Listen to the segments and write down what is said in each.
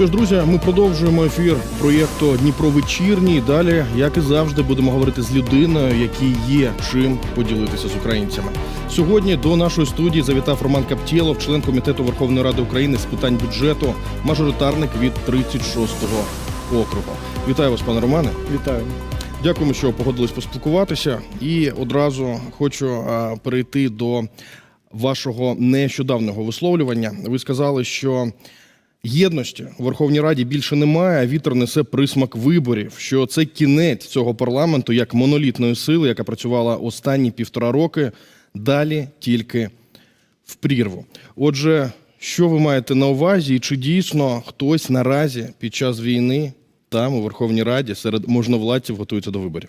Що ж, друзі, ми продовжуємо ефір проєкту Дніпро вечірній. Далі, як і завжди, будемо говорити з людиною, якій є чим поділитися з українцями. Сьогодні до нашої студії завітав Роман Каптєлов, член комітету Верховної Ради України з питань бюджету, мажоритарник від 36-го округу. Вітаю вас, пане Романе. Вітаю. Дякуємо, що погодились поспілкуватися. І одразу хочу а, перейти до вашого нещодавнього висловлювання. Ви сказали, що єдності у Верховній Раді більше немає, а вітер несе присмак виборів. Що це кінець цього парламенту як монолітної сили, яка працювала останні півтора роки, далі тільки в прірву. Отже, що ви маєте на увазі, і чи дійсно хтось наразі під час війни там у Верховній Раді серед можновладців готується до виборів?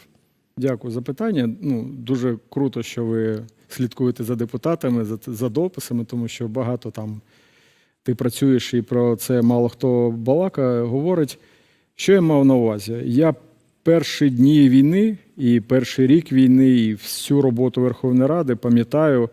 Дякую за питання. Ну, дуже круто, що ви слідкуєте за депутатами, за, за дописами, тому що багато там ти працюєш і про це мало хто балака говорить. Що я мав на увазі? Я перші дні війни і перший рік війни, і всю роботу Верховної Ради пам'ятаю,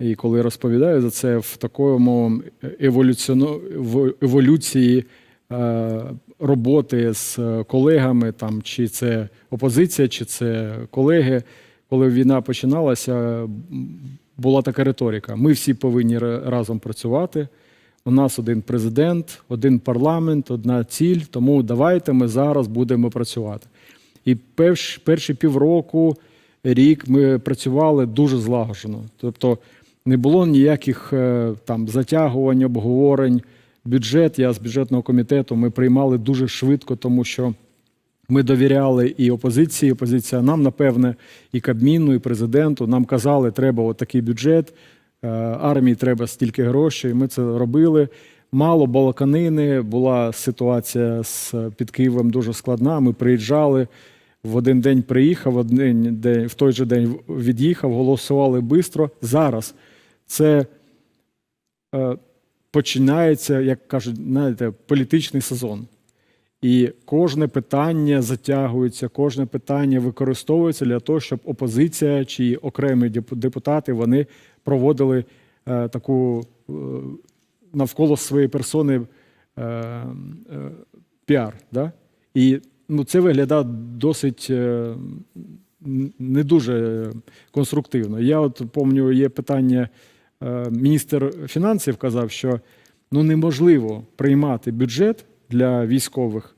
і коли розповідаю за це в такому еволюціоно, в еволюції е, роботи з колегами, там, чи це опозиція, чи це колеги. Коли війна починалася, була така риторика: ми всі повинні разом працювати. У нас один президент, один парламент, одна ціль. Тому давайте ми зараз будемо працювати. І перш, перші півроку, рік ми працювали дуже злагоджено. Тобто не було ніяких е, там затягувань, обговорень. Бюджет, я з бюджетного комітету, ми приймали дуже швидко, тому що ми довіряли і опозиції, опозиція нам, напевне, і Кабміну, і президенту. Нам казали, треба отакий бюджет, армії треба стільки грошей. Ми це робили. Мало балаканини, була ситуація з під Києвом дуже складна. Ми приїжджали. В один день приїхав, один день, в той же день від'їхав, голосували швидко. Зараз це е, починається, як кажуть, знаєте, політичний сезон. І кожне питання затягується, кожне питання використовується для того, щоб опозиція чи окремі депутати вони проводили е, таку е, навколо своєї персони е, піар. Да? І ну, це виглядає досить не дуже конструктивно. Я от пам'ятаю, є питання, міністр фінансів казав, що ну, неможливо приймати бюджет для військових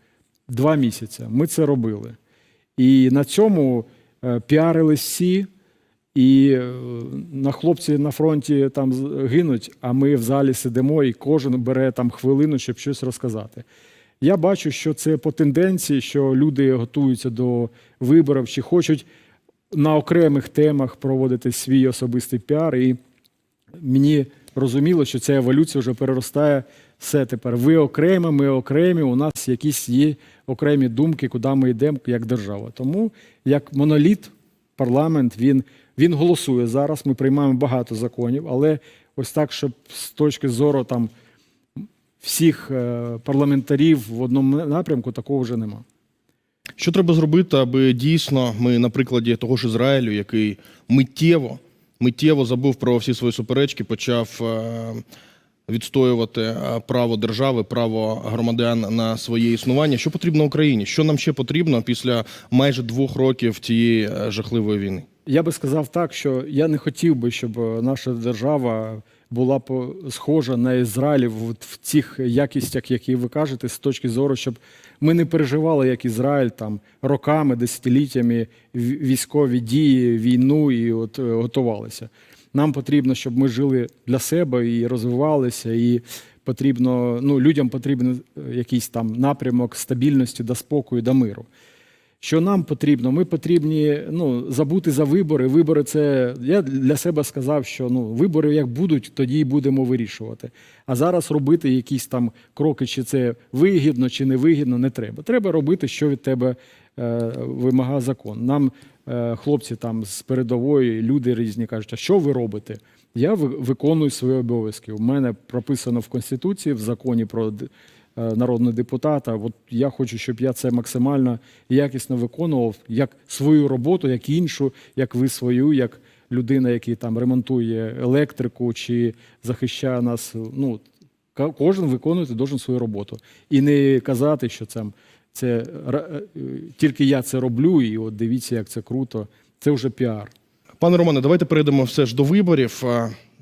два місяці. Ми це робили. І на цьому е, піарились всі, і е, на хлопці на фронті там гинуть, а ми в залі сидимо, і кожен бере там хвилину, щоб щось розказати. Я бачу, що це по тенденції, що люди готуються до виборів чи хочуть на окремих темах проводити свій особистий піар. І мені розуміло, що ця еволюція вже переростає все тепер. Ви окремі, ми окремі, у нас якісь є окремі думки, куди ми йдемо як держава. Тому як моноліт, парламент він, він голосує зараз. Ми приймаємо багато законів, але ось так, щоб з точки зору там всіх е, парламентарів в одному напрямку, такого вже нема. Що треба зробити, аби дійсно ми на прикладі того ж Ізраїлю, який миттєво, миттєво забув про всі свої суперечки, почав е, відстоювати е, право держави, право громадян на своє існування. Що потрібно Україні? Що нам ще потрібно після майже двох років цієї е, жахливої війни? Я би сказав так, що я не хотів би, щоб наша держава була схожа на Ізраїль в цих якістях, які ви кажете, з точки зору, щоб ми не переживали, як Ізраїль там роками, десятиліттями військові дії, війну і от е, готувалися. Нам потрібно, щоб ми жили для себе і розвивалися, і потрібно, ну, людям потрібен е, якийсь там напрямок стабільності, до спокою, до миру. Що нам потрібно? Ми потрібні ну, забути за вибори. Вибори це я для себе сказав, що ну, вибори як будуть, тоді і будемо вирішувати. А зараз робити якісь там кроки, чи це вигідно, чи не вигідно, не треба. Треба робити, що від тебе е, вимагає закон. Нам е, хлопці там з передової, люди різні кажуть, а що ви робите? Я ви- виконую свої обов'язки. У мене прописано в Конституції, в законі про народного депутата. От я хочу, щоб я це максимально якісно виконував, як свою роботу, як іншу, як ви свою, як людина, який там ремонтує електрику чи захищає нас. Ну Кожен виконувати должен свою роботу. І не казати, що це, це е, тільки я це роблю, і от дивіться, як це круто. Це вже піар. Пане Романе, давайте перейдемо все ж до виборів.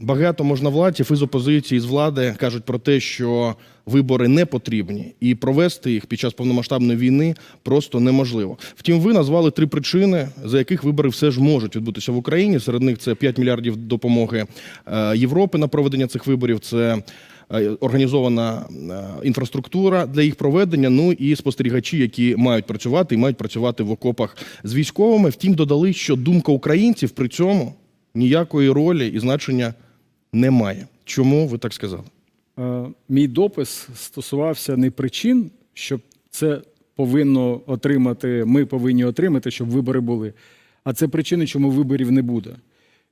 Багато можновладців із опозиції, з влади кажуть про те, що вибори не потрібні, і провести їх під час повномасштабної війни просто неможливо. Втім, ви назвали три причини, за яких вибори все ж можуть відбутися в Україні. Серед них це 5 мільярдів допомоги е, Європи на проведення цих виборів. Це е, організована е, інфраструктура для їх проведення. Ну і спостерігачі, які мають працювати і мають працювати в окопах з військовими. Втім, додали, що думка українців при цьому ніякої ролі і значення не має. Чому ви так сказали? Е, Мій допис стосувався не причин, щоб це повинно отримати, ми повинні отримати, щоб вибори були. А це причини, чому виборів не буде.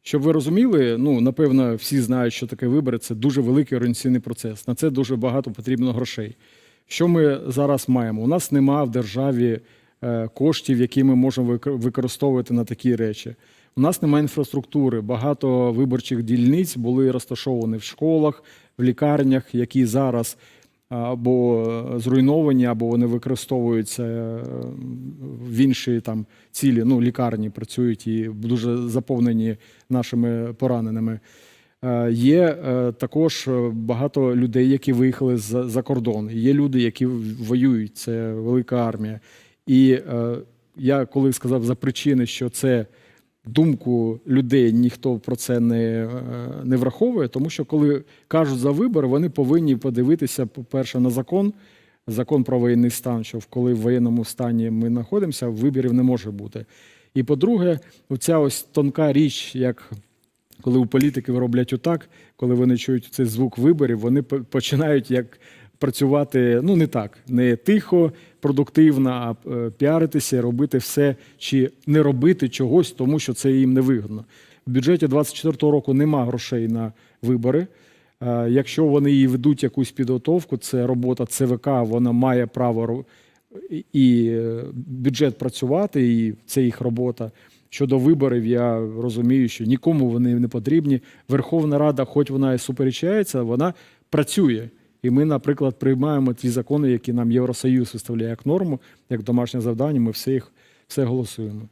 Щоб ви розуміли, ну напевно, всі знають, що таке вибори це дуже великий організаційний процес. На це дуже багато потрібно грошей. Що ми зараз маємо? У нас нема в державі е, коштів, які ми можемо використовувати на такі речі. У нас немає інфраструктури. Багато виборчих дільниць були розташовані в школах, в лікарнях, які зараз або е, зруйновані, або вони використовуються е, в інші там цілі. Ну, лікарні працюють і дуже заповнені нашими пораненими. Е, Є також багато людей, які виїхали за, кордон. Є люди, які воюють, це велика армія. І я коли сказав за причини, що це думку людей ніхто про це не, е, не враховує, тому що коли кажуть за вибори, вони повинні подивитися, по-перше, на закон, закон про воєнний стан, що коли в воєнному стані ми знаходимося, виборів не може бути. І по-друге, оця ось тонка річ, як коли у політиків роблять отак, коли вони чують цей звук виборів, вони починають як працювати ну не так, не тихо, продуктивно, а е, піаритися, робити все чи не робити чогось, тому що це їм не вигідно. В бюджеті 24-го року нема грошей на вибори. Е, Якщо вони її ведуть якусь підготовку, це робота ЦВК, вона має право і- і е, бюджет працювати, і це їх робота. Щодо виборів, я розумію, що нікому вони не потрібні. Верховна Рада, хоч вона і суперечається, вона працює. І ми, наприклад, приймаємо ті закони, які нам Євросоюз виставляє як норму, як домашнє завдання. Ми все їх все голосуємо.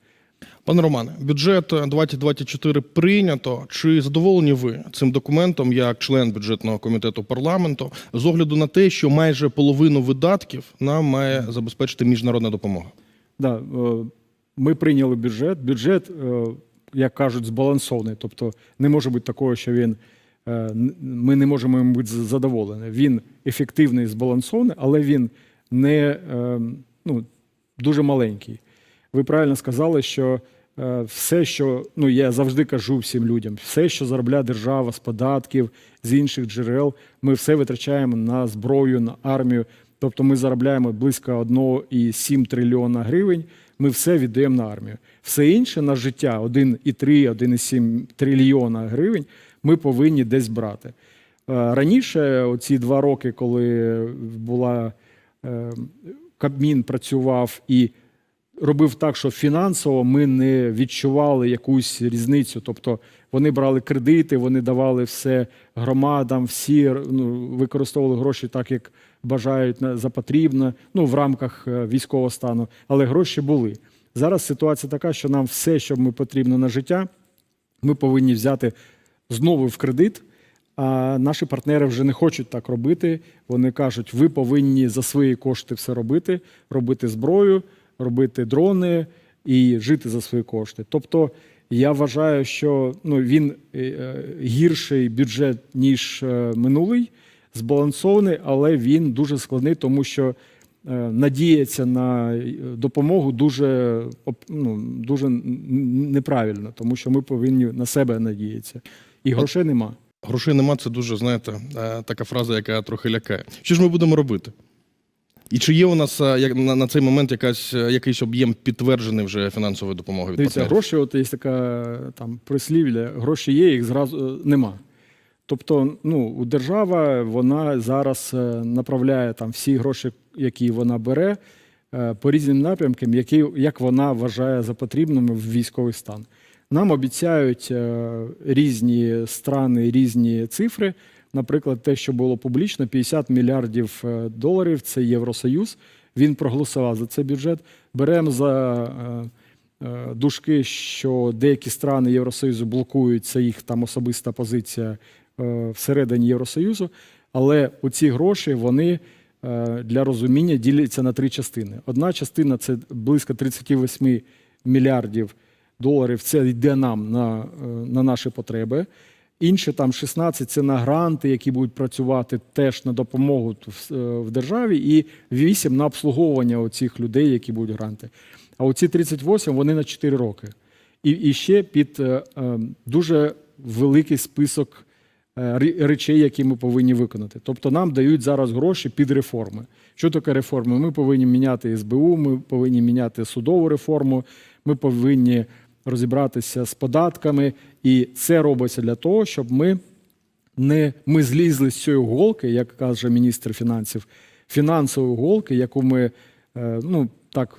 Пане Романе, бюджет 2024 прийнято. Чи задоволені ви цим документом як член бюджетного комітету парламенту з огляду на те, що майже половину видатків нам має забезпечити міжнародна допомога? Да, е, ми прийняли бюджет. Бюджет, е, як кажуть, збалансований. Тобто не може бути такого, що він ми не можемо йому бути задоволені. Він ефективний, збалансований, але він не е, ну, дуже маленький. Ви правильно сказали, що е, все, що ну я завжди кажу всім людям, все, що заробляє держава з податків, з інших джерел, ми все витрачаємо на зброю, на армію. Тобто ми заробляємо близько 1,7 трильйона гривень. Ми все віддаємо на армію. Все інше на життя 1,3, 1,7 трильйона гривень. Ми повинні десь брати. Е, Раніше, оці два роки, коли була е, Кабмін працював і робив так, що фінансово ми не відчували якусь різницю. Тобто вони брали кредити, вони давали все громадам, всі ну, використовували гроші так, як бажають за потрібне, ну в рамках е, військового стану, але гроші були. Зараз ситуація така, що нам все, що ми потрібно на життя, ми повинні взяти знову в кредит. А наші партнери вже не хочуть так робити. Вони кажуть, ви повинні за свої кошти все робити, робити зброю, робити дрони і жити за свої кошти. Тобто, я вважаю, що ну, він е, е, гірший бюджет, ніж е, минулий, збалансований, але він дуже складний, тому що надіятися на допомогу дуже, ну, дуже неправильно, тому що ми повинні на себе надіятися. І грошей нема. Грошей нема, це дуже, знаєте, е, така фраза, яка трохи лякає. Що ж ми будемо робити? І чи є у нас е, на, цей момент якась, е, якийсь об'єм підтверджений вже фінансової допомоги від Дивіться, партнерів? гроші, от є така там прислів'я, гроші є, їх зразу нема. Тобто, ну, держава вона зараз направляє там всі гроші, які вона бере, по різним напрямкам, які, як вона вважає за потрібними в військовий стан. Нам обіцяють е, різні страни, різні цифри. наприклад, те, що було публічно, 50 мільярдів е, доларів це Євросоюз. Він проголосував за цей бюджет. Беремо за е, дужки, що деякі страни Євросоюзу блокують, це їх там особиста позиція всередині Євросоюзу. Але оці гроші вони для розуміння діляться на три частини. Одна частина це близько 38 мільярдів доларів. Це йде нам на, е, на наші потреби. Інші там 16 це на гранти, які будуть працювати теж на допомогу в, е, державі, і 8 на обслуговування оцих людей, які будуть гранти. А оці 38 вони на 4 роки. І, і ще під е, дуже великий список речей, які ми повинні виконати. Тобто нам дають зараз гроші під реформи. Що таке реформи? Ми повинні міняти СБУ, ми повинні міняти судову реформу, ми повинні розібратися з податками, і це робиться для того, щоб ми не ми злізли з цієї голки, як каже міністр фінансів, фінансової голки, яку ми е, ну так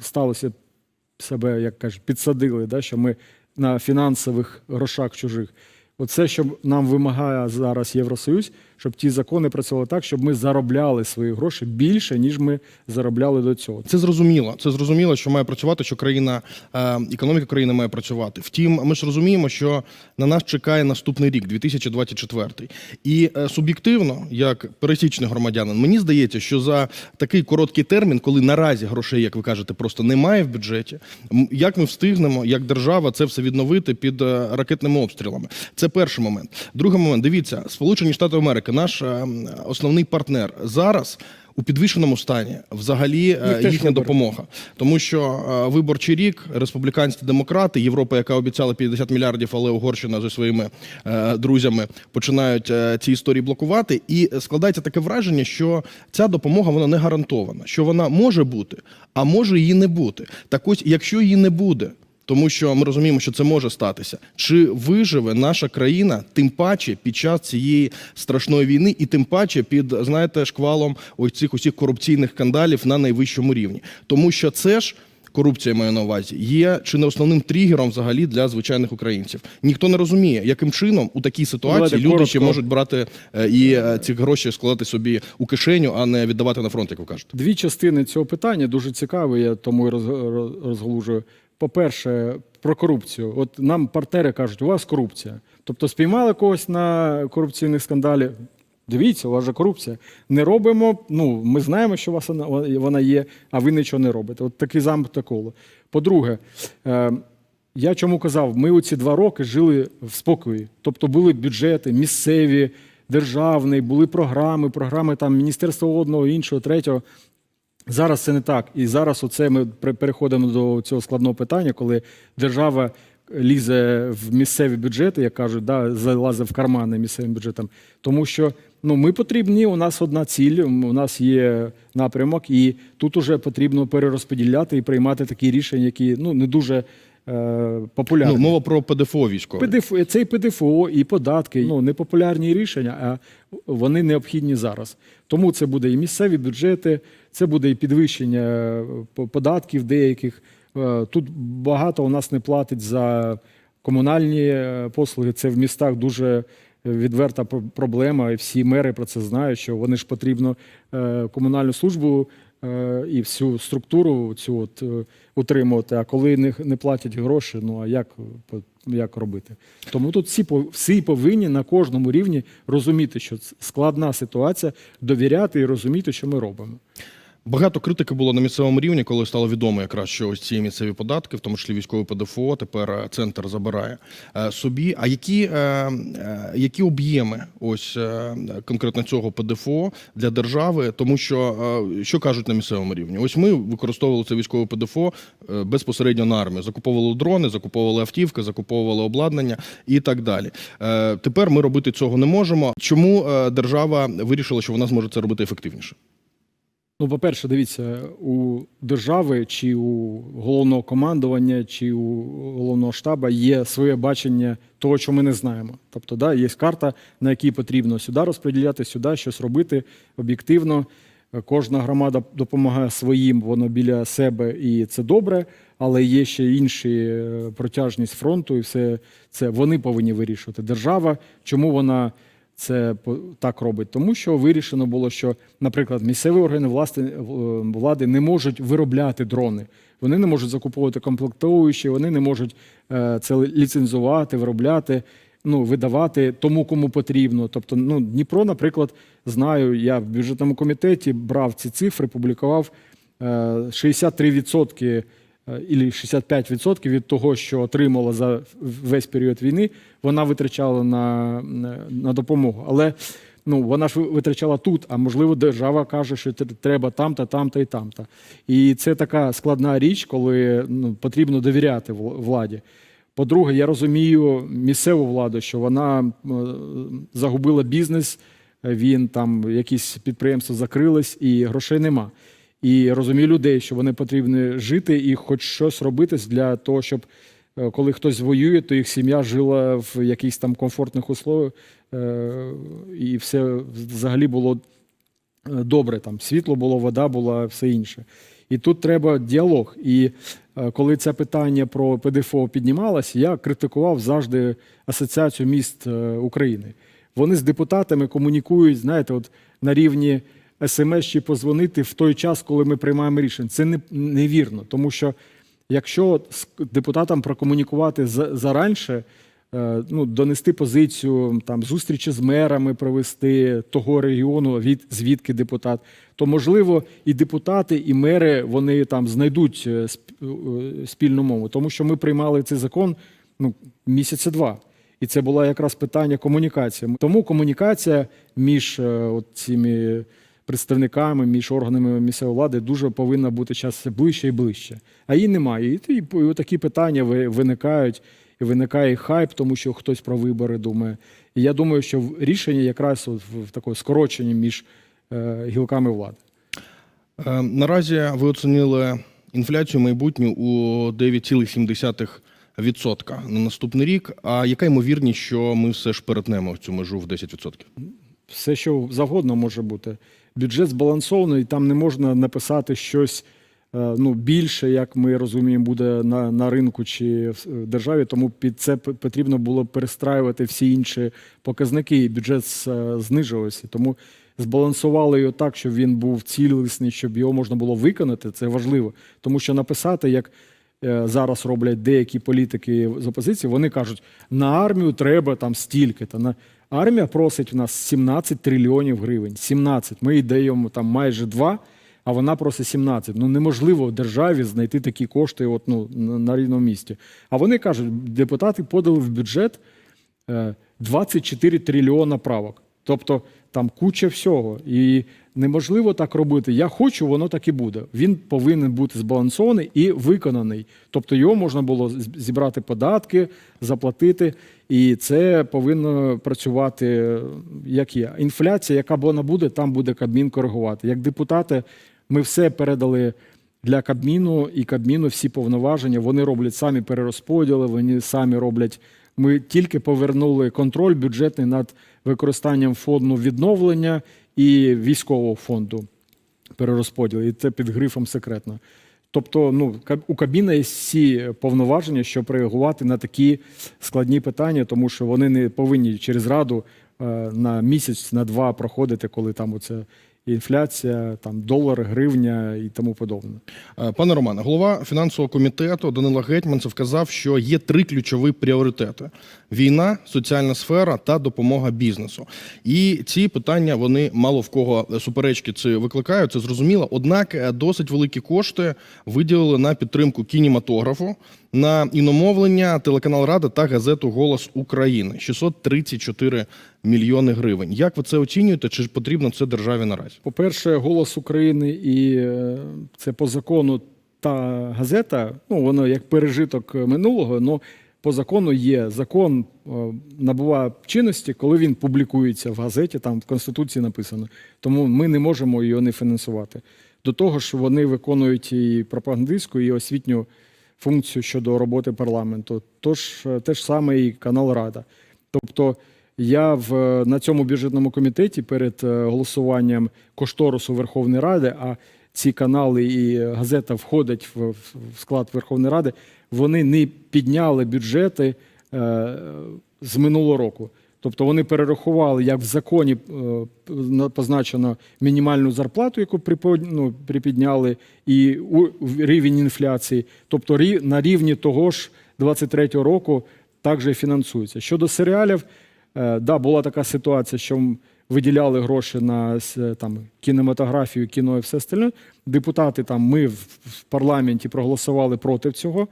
сталося себе, як кажуть, підсадили, да, що ми на фінансових грошах чужих. Оце, що нам вимагає зараз Євросоюз, щоб ті закони працювали так, щоб ми заробляли свої гроші більше, ніж ми заробляли до цього. Це зрозуміло. Це зрозуміло, що має працювати, що країна, е, економіка країни має працювати. Втім, ми ж розуміємо, що на нас чекає наступний рік, 2024. І е, суб'єктивно, як пересічний громадянин, мені здається, що за такий короткий термін, коли наразі грошей, як ви кажете, просто немає в бюджеті, як ми встигнемо, як держава, це все відновити під е, ракетними обстрілами. Це перший момент. Другий момент. Дивіться, Сполучені Штати Америки, наш е, основний партнер зараз. У підвішеному стані взагалі е, їхня вибори. допомога, тому що е, виборчий рік, республіканські демократи, Європа, яка обіцяла 50 мільярдів, але Угорщина зі своїми друзями починають ці історії блокувати. І складається таке враження, що ця допомога вона не гарантована, що вона може бути, а може її не бути. Так ось, якщо її не буде. Тому що ми розуміємо, що це може статися. Чи виживе наша країна тим паче під час цієї страшної війни, і тим паче під знаєте шквалом ось цих усіх корупційних скандалів на найвищому рівні? Тому що це ж корупція маю на увазі, є чи не основним тригером взагалі для звичайних українців. Ніхто не розуміє, яким чином у такій ситуації Давайте люди ще можуть брати е, і е, ці гроші складати собі у кишеню, а не віддавати на фронт, як ви кажете. Дві частини цього питання дуже цікаві, я тому і роз- роз- розглужую. По-перше, про корупцію. От нам партнери кажуть, у вас корупція. Тобто спіймали когось на корупційних скандалі. Дивіться, у вас же корупція. Не робимо. Ну, ми знаємо, що у вас вона, є, а ви нічого не робите. От такий замкнуте коло. По-друге, е, я чому казав, ми оці два роки жили в спокої. Тобто були бюджети місцеві, державні, були програми, програми там Міністерства одного, іншого, третього. Зараз це не так. І зараз оце ми переходимо до цього складного питання, коли держава лізе в місцеві бюджети, як кажуть, да, залазить в кармани місцевим бюджетам. Тому що ну, ми потрібні, у нас одна ціль, у нас є напрямок, і тут уже потрібно перерозподіляти і приймати такі рішення, які ну, не дуже е, популярні. Ну мова про ПДФО військове. ПДФО, це і ПДФО, і податки. Ну, непопулярні рішення, а вони необхідні зараз. Тому це буде і місцеві бюджети, це буде і підвищення е, податків деяких. Е, Тут багато у нас не платить за комунальні е, послуги. Це в містах дуже відверта проблема, і всі мери про це знають, що вони ж потрібно комунальну службу і всю структуру цю от, утримувати. А коли не, платять гроші, ну а як, як робити? Тому тут всі, всі повинні на кожному рівні розуміти, що складна ситуація, довіряти і розуміти, що ми робимо. Багато критики було на місцевому рівні, коли стало відомо якраз, що ось ці місцеві податки, в тому числі військове ПДФО, тепер е, центр забирає е, собі. А які, е, які об'єми ось конкретно цього ПДФО для держави? Тому що що кажуть на місцевому рівні? Ось ми використовували це військове ПДФО безпосередньо на армію. Закуповували дрони, закуповували автівки, закуповували обладнання і так далі. Тепер ми робити цього не можемо. Чому держава вирішила, що вона зможе це робити ефективніше? Ну, по-перше, дивіться, у держави чи у головного командування, чи у головного штабу є своє бачення того, що ми не знаємо. Тобто, да, є карта, на якій потрібно сюди розподіляти, сюди щось робити об'єктивно. Кожна громада допомагає своїм, воно біля себе, і це добре. Але є ще інші е, протяжність фронту, і все це вони повинні вирішувати. Держава, чому вона це так робить? Тому що вирішено було, що, наприклад, місцеві органи власти, е, влади не можуть виробляти дрони. Вони не можуть закуповувати комплектуючі, вони не можуть е, це ліцензувати, виробляти, ну, видавати тому, кому потрібно. Тобто, ну, Дніпро, наприклад, знаю, я в бюджетному комітеті брав ці цифри, публікував е, 63% е, ілі 65% від того, що отримала за весь період війни, вона витрачала на, на, допомогу. Але ну, вона ж витрачала тут, а можливо, держава каже, що треба там-та, там-та і там-та. І це така складна річ, коли ну, потрібно довіряти владі. По-друге, я розумію місцеву владу, що вона е, загубила бізнес, він там якісь підприємства закрились і грошей нема. І розумію людей, що вони потрібні жити і хоч щось робити для того, щоб е, коли хтось воює, то їх сім'я жила в якихось там комфортних условиях, е, і все взагалі було е, добре. Там світло було, вода була, все інше. І тут треба діалог. І коли це питання про ПДФО піднімалось, я критикував завжди Асоціацію міст України. Вони з депутатами комунікують, знаєте, от на рівні смс чи позвонити в той час, коли ми приймаємо рішення. Це не, невірно, тому що якщо депутатам прокомунікувати за- заранше, е, ну, донести позицію, там, зустрічі з мерами провести того регіону, від, звідки депутат, то, можливо, і депутати, і мери вони там знайдуть е, е, спільну мову. Тому що ми приймали цей закон ну, місяця два. І це було якраз питання комунікації. Тому комунікація між от цими представниками, між органами місцевої влади дуже повинна бути час ближче і ближче. А її немає. І, і, і такі питання виникають, і виникає хайп, тому що хтось про вибори думає. І я думаю, що рішення якраз в такому скороченні між е, гілками влади. Е, Наразі ви оцінили інфляцію майбутню у 9,7% на наступний рік. А яка ймовірність, що ми все ж перетнемо цю межу в 10%? все, що завгодно може бути. Бюджет збалансований, там не можна написати щось е, ну, більше, як ми розуміємо, буде на, на ринку чи в в державі. Тому під це потрібно було перестраювати всі інші показники, і бюджет е, знижувався. Тому збалансували його так, щоб він був цілісний, щоб його можна було виконати. Це важливо. Тому що написати, як е, зараз роблять деякі політики з опозиції, вони кажуть, на армію треба там стільки-то. На... Армія просить у нас 17 трильйонів гривень. 17. Ми їй даємо там майже 2, а вона просить 17. Ну неможливо в державі знайти такі кошти от, ну, на, рівному місці. А вони кажуть, депутати подали в бюджет е, 24 трильйона правок. Тобто там куча всього. І неможливо так робити. Я хочу, воно так і буде. Він повинен бути збалансований і виконаний. Тобто його можна було зібрати податки, заплатити. І це повинно працювати як є. Інфляція, яка вона буде, там буде Кабмін коригувати. Як депутати, ми все передали для Кабміну і Кабміну всі повноваження. Вони роблять самі перерозподіли, вони самі роблять. Ми тільки повернули контроль бюджетний над використанням фонду відновлення і військового фонду перерозподілу. І це під грифом секретно. Тобто, ну у Кабміна є всі повноваження, щоб реагувати на такі складні питання, тому що вони не повинні через раду е, на місяць, на два проходити, коли там оце інфляція, там долар, гривня і тому подобне. Е, Пане Романе, голова фінансового комітету Данила Гетьманцев сказав, що є три ключові пріоритети: війна, соціальна сфера та допомога бізнесу. І ці питання вони мало в кого суперечки це викликають. Це зрозуміло. Однак е, досить великі кошти виділили на підтримку кінематографу, на іномовлення, телеканал Рада та газету Голос України 634 мільйони гривень. Як ви це оцінюєте? Чи потрібно це державі наразі? По-перше, голос України і е, це по закону та газета. Ну воно як пережиток минулого. але по закону є закон е, набуває чинності, коли він публікується в газеті. Там в конституції написано. Тому ми не можемо його не фінансувати. До того ж, вони виконують і пропагандистську, і освітню функцію щодо роботи парламенту. Тож е, те ж саме і канал Рада. Тобто я в, на цьому бюджетному комітеті перед е, голосуванням кошторису Верховної Ради, а ці канали і газета входять в, склад Верховної Ради, вони не підняли бюджети е, з минулого року. Тобто вони перерахували, як в законі е, позначено мінімальну зарплату, яку ну, припідняли, і рівень інфляції. Тобто на рівні того ж 23-го року також фінансується. Щодо серіалів, е, да, була така ситуація, що виділяли гроші на там, кінематографію, кіно і все остальне. Депутати там, ми в, парламенті проголосували проти цього.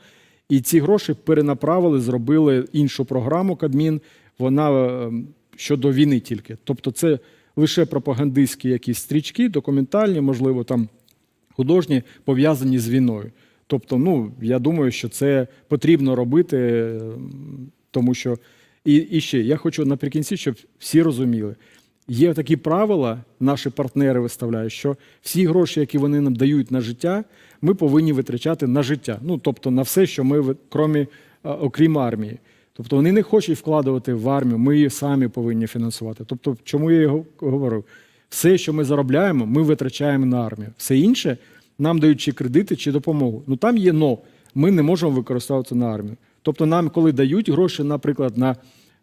І ці гроші перенаправили, зробили іншу програму Кадмін. Вона е, щодо війни тільки. Тобто, це лише пропагандистські якісь стрічки, документальні, можливо, там художні, пов'язані з війною. Тобто, ну я думаю, що це потрібно робити, е, тому що і, і ще я хочу наприкінці, щоб всі розуміли. Є такі правила, наші партнери виставляють, що всі гроші, які вони нам дають на життя, ми повинні витрачати на життя. Ну тобто на все, що ми ви- кромі, окрім армії. Тобто вони не хочуть вкладувати в армію, ми її самі повинні фінансувати. Тобто, чому я і го- говорив, все, що ми заробляємо, ми витрачаємо на армію. Все інше нам дають чи кредити, чи допомогу. Ну там є но. Ми не можемо використовувати на армію. Тобто, нам, коли дають гроші, наприклад, на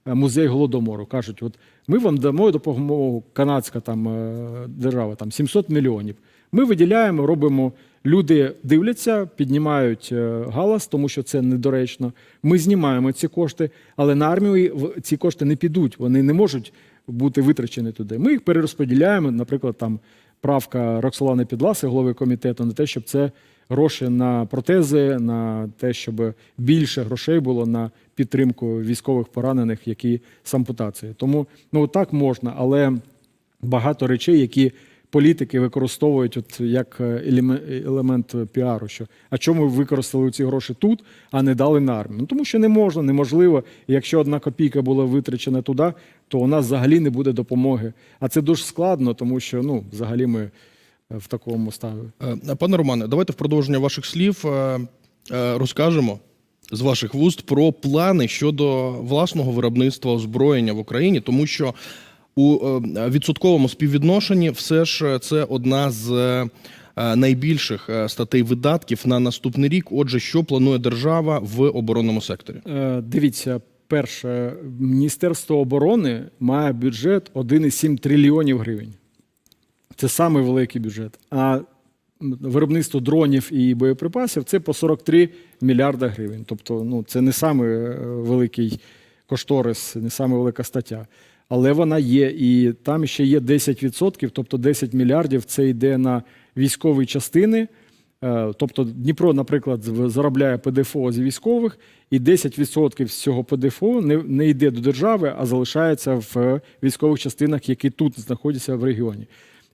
е, музей голодомору, кажуть, от ми вам дамо допомогу, канадська там е, держава, там 700 мільйонів. Ми виділяємо, робимо. Люди дивляться, піднімають е, галас, тому що це недоречно. Ми знімаємо ці кошти, але на армію ці кошти не підуть. Вони не можуть бути витрачені туди. Ми їх перерозподіляємо, наприклад, там правка Роксолани Підласи, голови комітету, на те, щоб це гроші на протези, на те, щоб більше грошей було на підтримку військових поранених, які з ампутацією. Тому ну так можна, але багато речей, які політики використовують от як е, елемент піару. Що а чому ви використали ці гроші тут, а не дали на армію? Ну тому що не можна, неможливо. Якщо одна копійка була витрачена туди, то у нас взагалі не буде допомоги. А це дуже складно, тому що ну взагалі ми в такому ставі. Е, Пане Романе, давайте в продовження ваших слів е, е, розкажемо з ваших вуст про плани щодо власного виробництва озброєння в Україні, тому що у відсотковому співвідношенні все ж це одна з найбільших статей видатків на наступний рік. Отже, що планує держава в оборонному секторі? Дивіться, перше, Міністерство оборони має бюджет 1,7 трильйонів гривень. Це самий великий бюджет. А виробництво дронів і боєприпасів це по 43 мільярда гривень. Тобто, ну, це не самий е, великий кошторис, не саме велика стаття. Але вона є, і там ще є 10%, тобто 10 мільярдів це йде на військові частини. Е, Тобто Дніпро, наприклад, заробляє ПДФО з військових, і 10% з цього ПДФО не, не йде до держави, а залишається в військових частинах, які тут знаходяться в регіоні.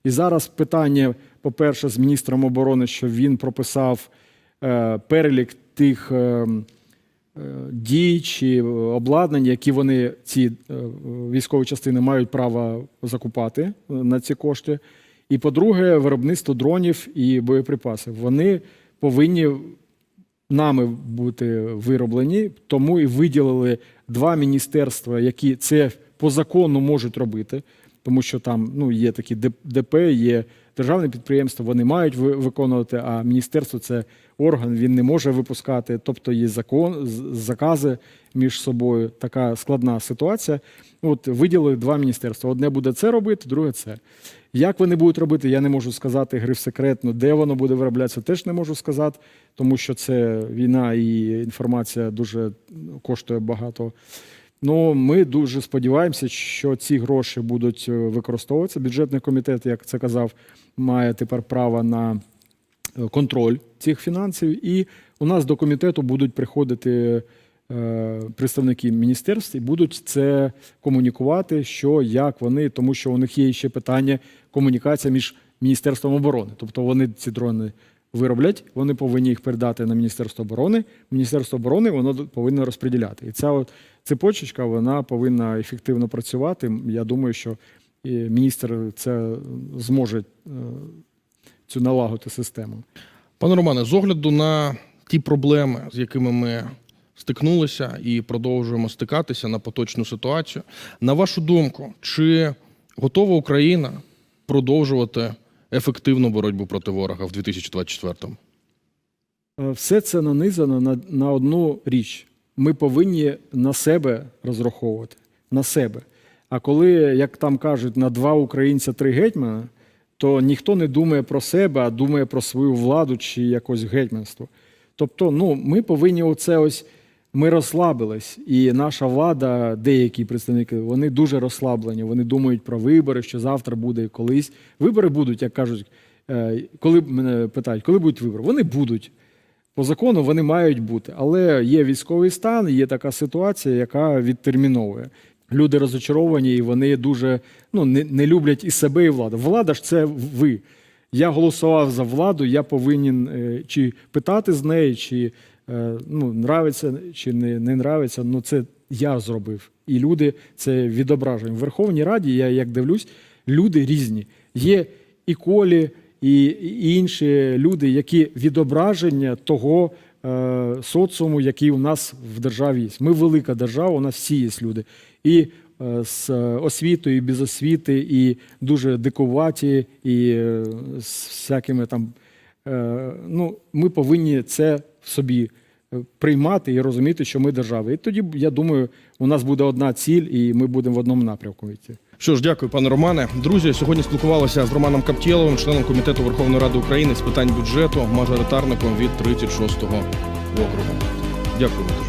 І зараз питання, по-перше, з міністром оборони, що він прописав е, перелік тих е, е, дій чи обладнань, які вони ці військові частини мають право закупати на ці кошти. І по-друге, виробництво дронів і боєприпасів. Вони повинні нами бути вироблені, тому і виділили два міністерства, які це по закону можуть робити, тому що там ну, є такі ДП, є державне підприємство, вони мають ви- виконувати, а міністерство це орган, він не може випускати. Тобто є закон, закази між собою. Така складна ситуація. От виділили два міністерства. Одне буде це робити, друге це. Як вони будуть робити, я не можу сказати гриф секретно, де воно буде вироблятися, теж не можу сказати, тому що це війна і інформація дуже коштує багато. Ну, ми дуже сподіваємося, що ці гроші будуть е, використовуватися. Бюджетний комітет, як це казав, має тепер право на е, контроль цих фінансів. І у нас до комітету будуть приходити е, представники міністерств і будуть це комунікувати, що як вони, тому що у них є ще питання комунікація між Міністерством оборони. Тобто вони ці дрони вироблять, вони повинні їх передати на Міністерство оборони. Міністерство оборони воно повинно розподіляти. І ця от цепочечка вона повинна ефективно працювати. Я думаю, що міністр це зможе е, цю налагодити систему. Пане Романе, з огляду на ті проблеми, з якими ми стикнулися і продовжуємо стикатися на поточну ситуацію, на вашу думку, чи готова Україна продовжувати ефективну боротьбу проти ворога в 2024-му? Е, Все це нанизано на, на одну річ. Ми повинні на себе розраховувати. На себе. А коли, як там кажуть, на два українця три гетьмана, то ніхто не думає про себе, а думає про свою владу чи якось гетьманство. Тобто, ну, ми повинні оце ось. Ми розслабились, і наша влада, деякі представники, вони дуже розслаблені. Вони думають про вибори, що завтра буде колись. Вибори будуть, як кажуть, е, коли мене питають, коли будуть вибори? Вони будуть. По закону вони мають бути, але є військовий стан, є така ситуація, яка відтерміновує. Люди розочаровані, і вони дуже ну, не, не люблять і себе, і владу. Влада ж це ви. Я голосував за владу, я повинен е, чи питати з неї, чи ну, нравиться, чи не, не нравиться. Ну це я зробив. І люди це відображують. В Верховній Раді, я як дивлюсь, люди різні. Є і колі, і, і інші люди, які відображення того е, соціуму, який у нас в державі є. Ми велика держава, у нас всі є люди. І е, з освітою, і без освіти, і дуже дикуваті, і е, з всякими там. Е, ну, ми повинні це собі е, приймати і розуміти, що ми держава. І тоді, я думаю, у нас буде одна ціль, і ми будемо в одному напрямку йти. Що ж, дякую, пане Романе. Друзі, сьогодні спілкувалися з Романом Каптєловим, членом комітету Верховної Ради України з питань бюджету, мажоритарником від 36-го округу. Дякую.